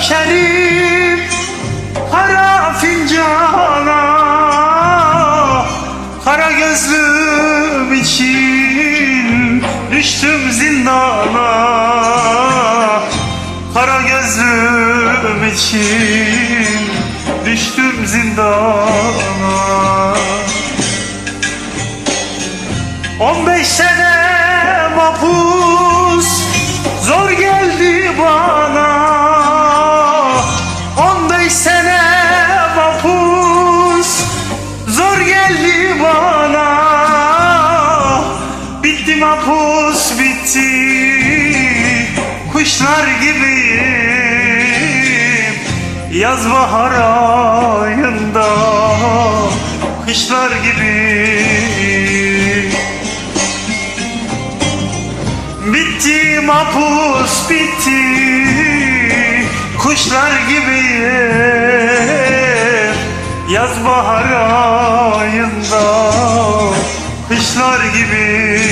Dökerim kara fincana Kara gözlüm için düştüm zindana. Kara gözlüm için düştüm zindana zor geldi bana. Bitti mahpus bitti. Kuşlar gibiyim. Yaz bahar ayında kışlar gibi Bitti mahpus bitti. Kuşlar gibi Yaz bahar ayında Kışlar gibi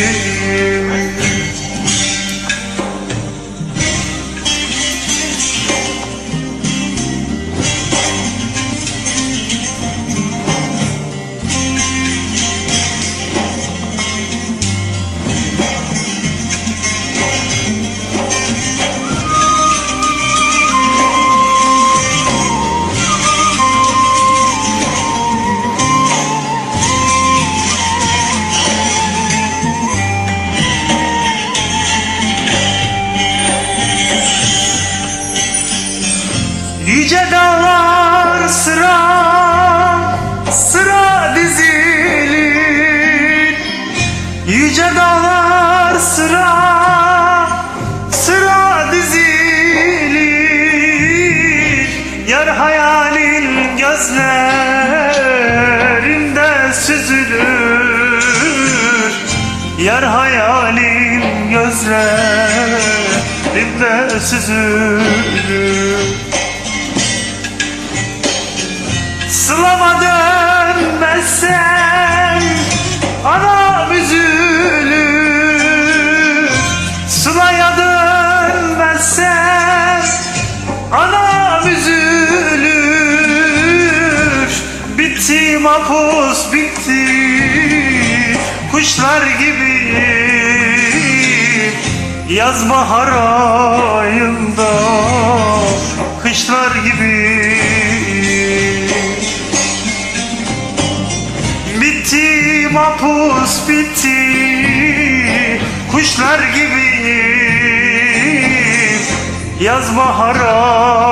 süzülür Yar hayalin gözlerinde süzülür. Sılama dönmezsen Anam üzülür. Sılaya dönmezsen Anam üzülür. Bitti mahpus Kuşlar gibi Yaz bahar ayında Kışlar gibi Bitti mahpus bitti Kuşlar gibi Yaz bahar ayında